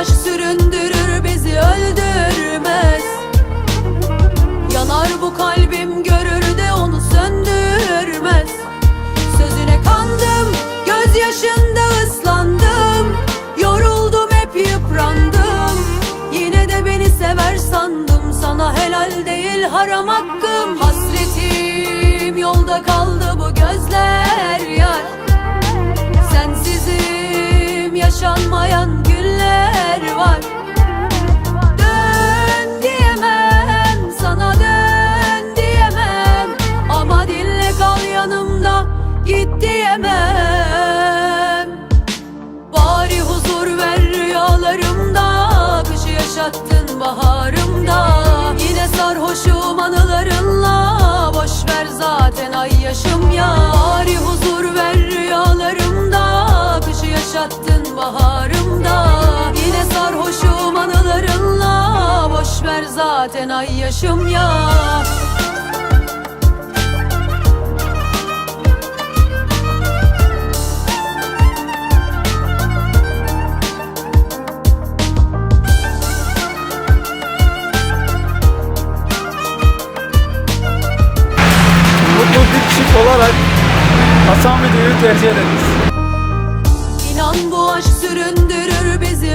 aşk süründürür bizi öldürmez. Yanar bu kalbim görür de onu söndürmez. Sözüne kandım gözyaşında ıslandım. Yoruldum hep yıprandım. Yine de beni sever sandım Sana helal değil haram hakkım git diyemem. Bari huzur ver rüyalarımda Kışı yaşattın baharımda. Yine sarhoşum anılarınla Boş ver zaten ay yaşım ya. Bari huzur ver rüyalarımda Kışı yaşattın baharımda. Yine sarhoşum anılarınla Boş ver zaten ay yaşım ya olarak Hasan videoyu tercih ederiz. İnan bu aşk süründürür bizi